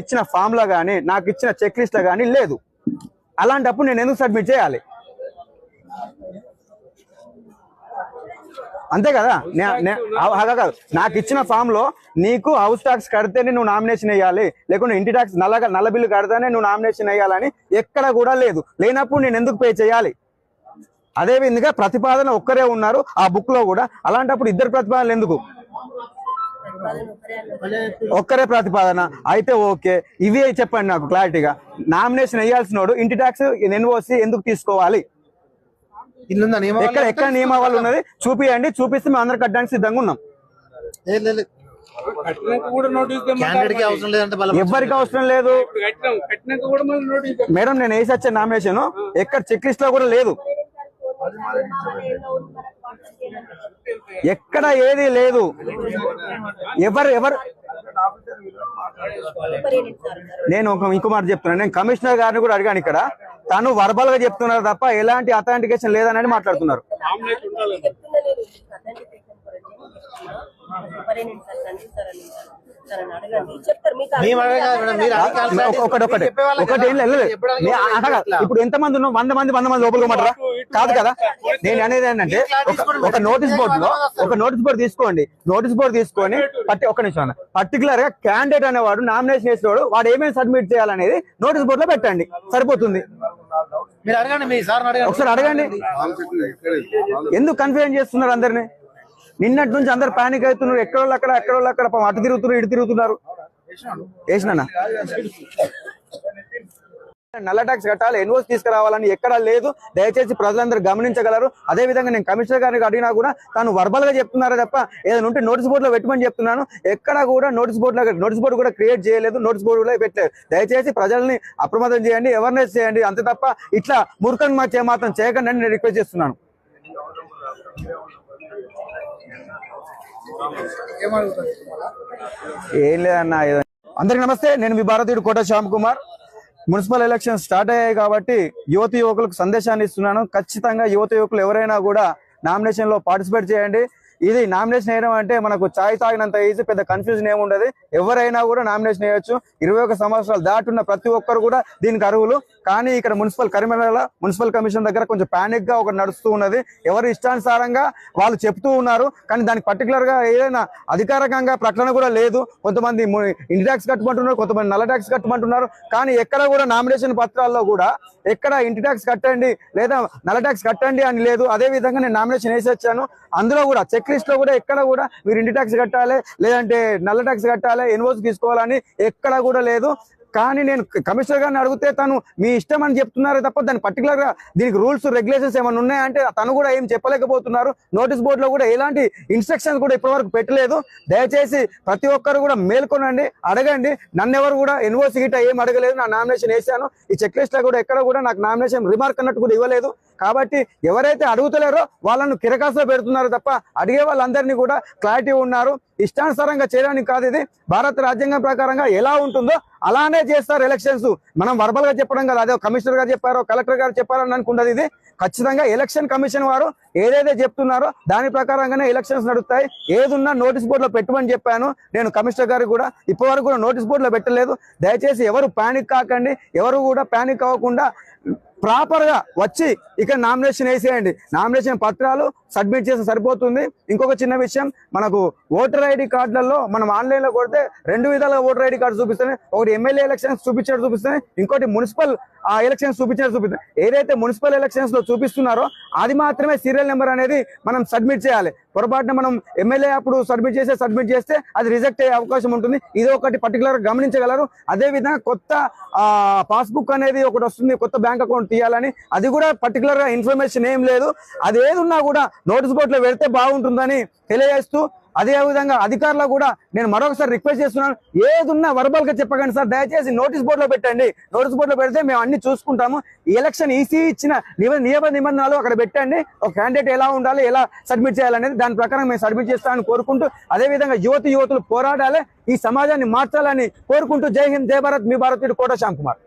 ఇచ్చిన ఫామ్లో కానీ నాకు ఇచ్చిన చెక్ లిస్ట్లో కానీ లేదు. అలాంటప్పుడు నేను ఎందుకు సబ్మిట్ చేయాలి? అంతే కదా? కాదు నాకు ఇచ్చిన ఫామ్లో నీకు హౌస్ ట్యాక్స్ కడితేనే నువ్వు నామినేషన్ వేయాలి. లేకుంటే ఇంటి ట్యాక్స్ నల్ల నల్ల బిల్లు కడితేనే నువ్వు నామినేషన్ వేయాలని ఎక్కడ కూడా లేదు. లేనప్పుడు నేను ఎందుకు పే చేయాలి? అదే విధంగా ప్రతిపాదన ఒక్కరే ఉన్నారు ఆ బుక్లో కూడా. అలాంటప్పుడు ఇద్దరు ప్రతిపాదనలు ఎందుకు? ఒక్కరే ప్రతిపాదన అయితే ఓకే ఇవి చెప్పండి నాకు క్లారిటీగా నామినేషన్ వేయాల్సినోడు ఇంటి ట్యాక్స్ ఎన్ఓసి ఎందుకు తీసుకోవాలి ఎక్కడ ఎక్కడ నియమావళి ఉన్నది చూపియండి చూపిస్తే మేము అందరు కట్టడానికి సిద్ధంగా ఉన్నాం లేదు, లేదు. కట్టినాక కూడా నోటీస్ క్యాండిడేట్కి అవసరం లేదు మేడం నేను వేసి వచ్చే నామినేషన్ ఎక్కడ చెక్ లిస్ట్లో కూడా లేదు ఎక్కడ ఏది లేదు. ఎవరు ఎవరు? నేను ఒక ఇంకో మాట చెప్తున్నాను నేను కమిషనర్ గారిని కూడా అడిగాను ఇక్కడ. తను వర్బల్గా చెప్తున్నారు తప్ప ఎలాంటి అథెంటికేషన్ లేదని మాట్లాడుతున్నారు. ఆమ్లెట్ ఇప్పుడు ఎంత మంది ఉన్నాం వంద మంది వంద మంది లోపలికి పోమంటారా కాదు కదా? నేను అనేది ఏంటంటే ఒక- నోటీస్ బోర్డు లో ఒక నోటీస్ బోర్డు తీసుకోండి. నోటీస్ బోర్డు తీసుకొని పట్టి ఒక నిమిషం పర్టికులర్గా క్యాండిడేట్ అనేవాడు నామినేషన్ చేసేవాడు వాడు ఏమేమి సబ్మిట్ చేయాలనేది నోటీస్ బోర్డు లో పెట్టండి. సరిపోతుంది. మీరు అడగండి మీ సార్ అడగండి. ఒకసారి అడగండి. ఎందుకు కన్ఫ్యూజన్ చేస్తున్నారు అందరిని? నిన్నటి నుంచి అందరు పానిక్ అవుతున్నారు. ఎక్కడోళ్ళు అక్కడ ఎక్కడోళ్ళు అక్కడ అటు తిరుగుతున్నారు ఇటు తిరుగుతున్నారు. వేసినా నల్ల ట్యాక్స్ కట్టాలి ఎన్ఓస్ తీసుకురావాలని ఎక్కడా లేదు. దయచేసి ప్రజలందరూ గమనించగలరు. అదే విధంగా నేను కమిషనర్ గారికి అడిగినా కూడా తాను వర్బల్గా చెప్తున్నారా తప్ప ఏదైనా ఉంటే నోటీస్ బోర్డులో పెట్టమని చెప్తున్నాను. ఎక్కడ కూడా నోటీస్ బోర్డులో నోటీస్ బోర్డు కూడా క్రియేట్ చేయలేదు నోటీస్ బోర్డు కూడా పెట్టలేదు. దయచేసి ప్రజల్ని అప్రమత్తం చేయండి అవేర్నెస్ చేయండి. అంతే తప్ప ఇట్లా మురుకన్ మాత్రం చేయకండి నేను రిక్వెస్ట్ చేస్తున్నాను. ఏం లేదన్నా అందరికి నమస్తే నేను మీ భారతీయుడు Kota Shyam Kumar. Municipal election start అయ్యాయి కాబట్టి యువతి యువకులకు సందేశాన్ని ఇస్తున్నాను. ఖచ్చితంగా యువత యువకులు ఎవరైనా కూడా నామినేషన్లో పార్టిసిపేట్ చేయండి. ఇది నామినేషన్ వేయడం అంటే మనకు చాయ్ తాగినంత ఈజీ పెద్ద కన్ఫ్యూజన్ ఏముండదు ఎవరైనా కూడా నామినేషన్ వేయొచ్చు. ఇరవై ఒక సంవత్సరాలు దాటున్న ప్రతి ఒక్కరు కూడా దీనికి అర్హులు. కానీ ఇక్కడ మున్సిపల్ కరీంనగర్ మున్సిపల్ కమిషన్ దగ్గర కొంచెం ప్యానిక్గా ఒకటి నడుస్తూ ఉన్నది. ఎవరి ఇష్టానుసారంగా వాళ్ళు చెప్తూ ఉన్నారు. కానీ దానికి పర్టికులర్గా ఏదైనా అధికారికంగా ప్రకటన కూడా లేదు. కొంతమంది ఇంటి ట్యాక్స్ కట్టమంటున్నారు కొంతమంది నల్ల ట్యాక్స్ కట్టమంటున్నారు. కానీ ఎక్కడ కూడా నామినేషన్ పత్రాల్లో కూడా ఎక్కడ ఇంటి ట్యాక్స్ కట్టండి లేదా నల్ల ట్యాక్స్ కట్టండి అని లేదు. అదే విధంగా నేను నామినేషన్ వేసి వచ్చాను. అందులో కూడా చెక్ లిస్ట్లో కూడా ఎక్కడ కూడా మీరు ఇంటి ట్యాక్స్ కట్టాలి లేదంటే నల్ల ట్యాక్స్ కట్టాలి ఇన్వాయిస్ తీసుకోవాలని ఎక్కడ కూడా లేదు. కానీ నేను కమిషనర్ గారిని అడిగితే తను మీ ఇష్టం అని చెప్తున్నారు తప్ప దాని పర్టికులర్గా దీనికి రూల్స్ రెగ్యులేషన్స్ ఏమైనా ఉన్నాయంటే తను కూడా ఏం చెప్పలేకపోతున్నారు. నోటీస్ బోర్డులో కూడా ఎలాంటి ఇన్స్ట్రక్షన్స్ కూడా ఇప్పటివరకు పెట్టలేదు. దయచేసి ప్రతి ఒక్కరు కూడా మేల్కొనండి అడగండి. నన్ను ఎవరు కూడా ఎన్ఓసి గిట్ట ఏం అడగలేదు. నా నామినేషన్ వేసాను ఈ చెక్ లిస్ట్లో కూడా ఎక్కడ కూడా నాకు నామినేషన్ రిమార్క్ అన్నట్టు కూడా ఇవ్వలేదు. కాబట్టి ఎవరైతే అడుగుతలేరో వాళ్ళను కిరకాసులో పెడుతున్నారు తప్ప అడిగే వాళ్ళందరినీ కూడా క్లారిటీ ఉన్నారు. ఇష్టానుసారంగా చేయడానికి కాదు ఇది. భారత రాజ్యాంగం ప్రకారంగా ఎలా ఉంటుందో అలానే చేస్తారు ఎలక్షన్స్. మనం వర్బల్గా చెప్పడం కదా అదే కమిషనర్ గారు చెప్పారో కలెక్టర్ గారు చెప్పారని అనుకున్నది ఇది. ఖచ్చితంగా ఎలక్షన్ కమిషన్ వారు ఏదైతే చెప్తున్నారో దాని ప్రకారంగానే ఎలక్షన్స్ నడుస్తాయి. ఏదున్నా నోటీస్ బోర్డులో పెట్టమని చెప్పాను. నేను కమిషనర్ గారు కూడా ఇప్పటివరకు కూడా నోటీస్ బోర్డులో పెట్టలేదు. దయచేసి ఎవరు ప్యానిక్ కాకండి. ఎవరు కూడా ప్యానిక్ అవ్వకుండా ప్రాపర్గా వచ్చి ఇక్కడ నామినేషన్ వేసేయండి. నామినేషన్ పత్రాలు సబ్మిట్ చేస్తే సరిపోతుంది. ఇంకొక చిన్న విషయం మనకు ఓటర్ ఐడి కార్డులలో మనం ఆన్లైన్లో కొడితే రెండు విధాలుగా ఓటర్ ఐడి కార్డు చూపిస్తాయి. ఒకటి ఎమ్మెల్యే ఎలక్షన్ చూపించాడు చూపిస్తాయి. ఇంకోటి మున్సిపల్ ఆ ఎలక్షన్స్ చూపించాడు చూపిస్తారు ఏదైతే మున్సిపల్ ఎలక్షన్స్లో చూపిస్తున్నారో అది మాత్రమే సీరియల్ నెంబర్ అనేది మనం సబ్మిట్ చేయాలి. పొరపాటున మనం ఎమ్మెల్యే అప్పుడు సబ్మిట్ చేస్తే సబ్మిట్ చేస్తే అది రిజెక్ట్ అయ్యే అవకాశం ఉంటుంది. ఇది ఒకటి పర్టికులర్ గమనించగలరు. అదేవిధంగా కొత్త పాస్బుక్ అనేది ఒకటి వస్తుంది కొత్త బ్యాంక్ అకౌంట్ తీయాలని. అది కూడా పర్టికులర్గా ఇన్ఫర్మేషన్ ఏం లేదు. అది ఏదున్నా కూడా నోటీస్ బోర్డులో పెడితే బాగుంటుందని తెలియజేస్తూ అదేవిధంగా అధికారులు కూడా నేను మరొకసారి రిక్వెస్ట్ చేస్తున్నాను. ఏదున్నా వర్బల్గా చెప్పకండి సార్. దయచేసి నోటీస్ బోర్డులో పెట్టండి. నోటీస్ బోర్డులో పెడితే మేము అన్ని చూసుకుంటాము. ఎలక్షన్ ఈసీ ఇచ్చిన నియమ నిబంధనలు అక్కడ పెట్టండి. ఒక క్యాండిడేట్ ఎలా ఉండాలి ఎలా సబ్మిట్ చేయాలనేది దాని ప్రకారం మేము సబ్మిట్ చేస్తామని కోరుకుంటూ అదే విధంగా యువతి యువతులు పోరాడాలి. ఈ సమాజాన్ని మార్చాలని కోరుకుంటూ జై హింద్ జై భారత్ మీ భారత్ కోట శ్యామ్ కుమార్.